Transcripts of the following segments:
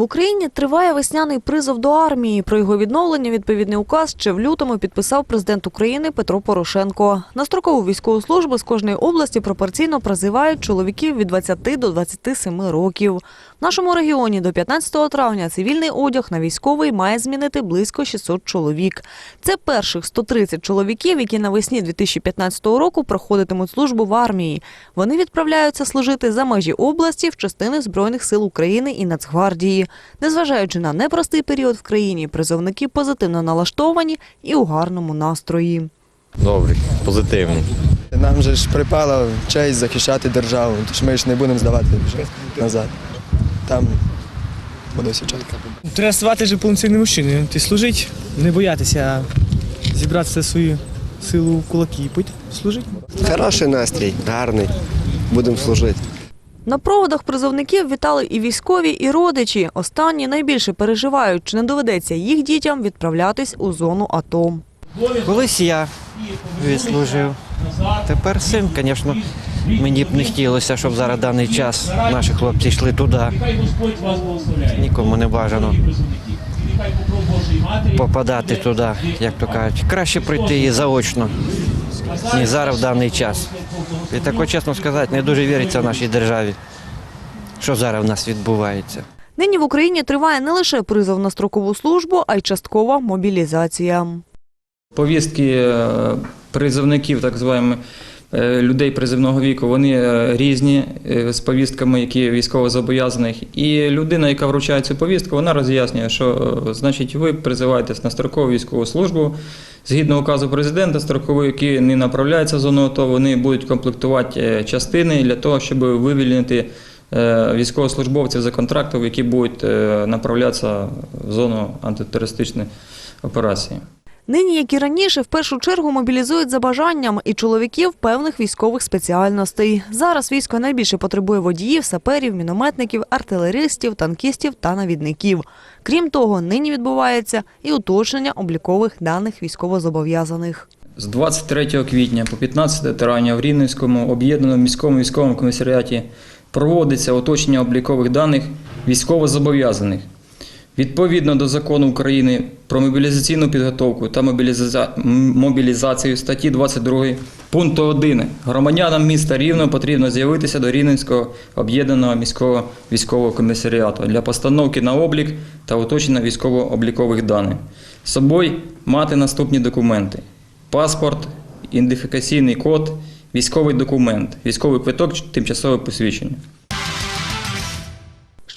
В Україні триває весняний призов до армії. Про його відновлення відповідний указ ще в лютому підписав президент України Петро Порошенко. На строкову військову службу з кожної області пропорційно призивають чоловіків від 20 до 27 років. В нашому регіоні до 15 травня цивільний одяг на військовий має змінити близько 600 чоловік. Це перших 130 чоловіків, які навесні 2015 року проходитимуть службу в армії. Вони відправляються служити за межі області в частини Збройних сил України і Нацгвардії. Незважаючи на непростий період в країні, призовники позитивно налаштовані і у гарному настрої. Добрий, позитивний. Нам же ж припала честь захищати державу, тож ми ж не будемо здавати вже назад. Там буде все чітко. Треба ставати вже повноцінним мужчиною. Ти служить, не боятися, а зібрати свою силу в кулаки і піти служити. Хороший настрій, гарний. Будемо служити. На проводах призовників вітали і військові, і родичі. Останні найбільше переживають, чи не доведеться їх дітям відправлятись у зону АТО. Колись я відслужив. Тепер син, звісно, мені б не хотілося, щоб зараз даний час наші хлопці йшли туди. Нікому не бажано попадати туди, як то кажуть. Краще прийти і заочно, ніж зараз в даний час. І тако, чесно сказати, не дуже віриться в нашій державі, що зараз в нас відбувається. Нині в Україні триває не лише призов на строкову службу, а й часткова мобілізація. Повістки е, призовників, так званих е, людей призивного віку, вони е, різні з повістками, які військовозобов'язаних. І людина, яка вручає цю повістку, вона роз'яснює, що значить ви призиваєтесь на строкову військову службу. Згідно указу президента, строковики не направляються в зону АТО, вони будуть комплектувати е, частини для того, щоб вивільнити е, військовослужбовців за контрактом, які будуть е, направлятися в зону антитерористичної операції. Нині, як і раніше, в першу чергу мобілізують за бажанням і чоловіків певних військових спеціальностей. Зараз військо найбільше потребує водіїв, саперів, мінометників, артилеристів, танкістів та навідників. Крім того, нині відбувається і уточнення облікових даних військовозобов'язаних. З 23 квітня по 15 травня в Рівненському об'єднаному міському військовому комісаріаті проводиться уточнення облікових даних військовозобов'язаних. Відповідно до закону України про мобілізаційну підготовку та мобіліза- мобілізацію статті 22 пункту 1 громадянам міста Рівно потрібно з'явитися до Рівненського об'єднаного міського військового комісаріату для постановки на облік та уточнення військово-облікових даних. З собою мати наступні документи: паспорт, ідентифікаційний код, військовий документ, військовий квиток, тимчасове посвідчення.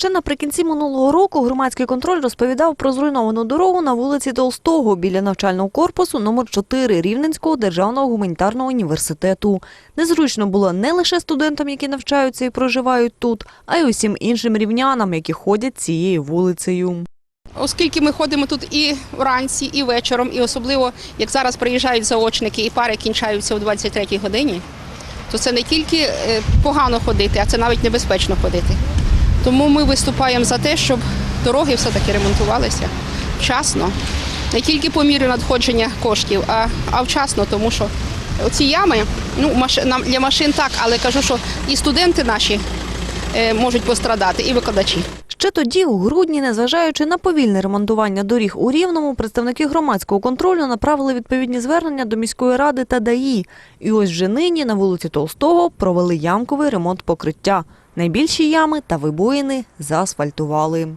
Ще наприкінці минулого року громадський контроль розповідав про зруйновану дорогу на вулиці Толстого біля навчального корпусу номер 4 Рівненського державного гуманітарного університету. Незручно було не лише студентам, які навчаються і проживають тут, а й усім іншим рівнянам, які ходять цією вулицею. Оскільки ми ходимо тут і вранці, і вечором, і особливо як зараз приїжджають заочники і пари кінчаються о 23-й годині, то це не тільки е, погано ходити, а це навіть небезпечно ходити. Тому ми виступаємо за те, щоб дороги все-таки ремонтувалися вчасно, не тільки по мірі надходження коштів, а, а вчасно, тому що оці ями, ну для машин так, але кажу, що і студенти наші е, можуть пострадати, і викладачі. Ще тоді, у грудні, незважаючи на повільне ремонтування доріг у Рівному, представники громадського контролю направили відповідні звернення до міської ради та ДАІ. І ось вже нині на вулиці Толстого провели ямковий ремонт покриття. Найбільші ями та вибоїни заасфальтували.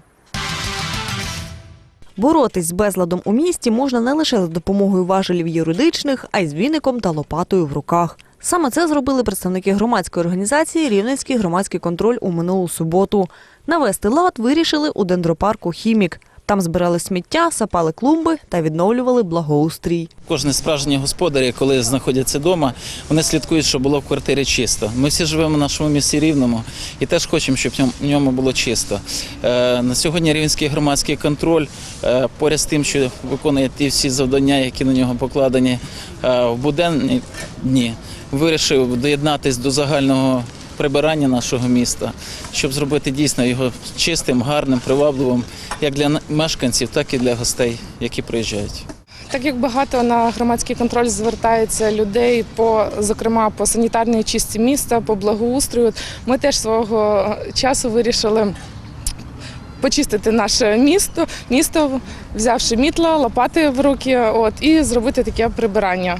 Боротись з безладом у місті можна не лише за допомогою важелів юридичних, а й з віником та лопатою в руках. Саме це зробили представники громадської організації Рівненський громадський контроль у минулу суботу. Навести лад вирішили у дендропарку Хімік. Там збирали сміття, сапали клумби та відновлювали благоустрій. Кожен справжній господарі, коли знаходяться вдома, вони слідкують, щоб було в квартирі чисто. Ми всі живемо в нашому місті рівному і теж хочемо, щоб в ньому- було чисто. Е, На сьогодні рівненський громадський контроль, е, поряд з тим, що виконує ті всі завдання, які на нього покладені е, в буденні дні, вирішив доєднатись до загального прибирання нашого міста, щоб зробити дійсно його чистим, гарним, привабливим як для мешканців, так і для гостей, які приїжджають. Так як багато на громадський контроль звертається людей по, зокрема, по санітарній чисті міста, по благоустрою, ми теж свого часу вирішили почистити наше місто, місто, взявши мітла, лопати в руки, от і зробити таке прибирання.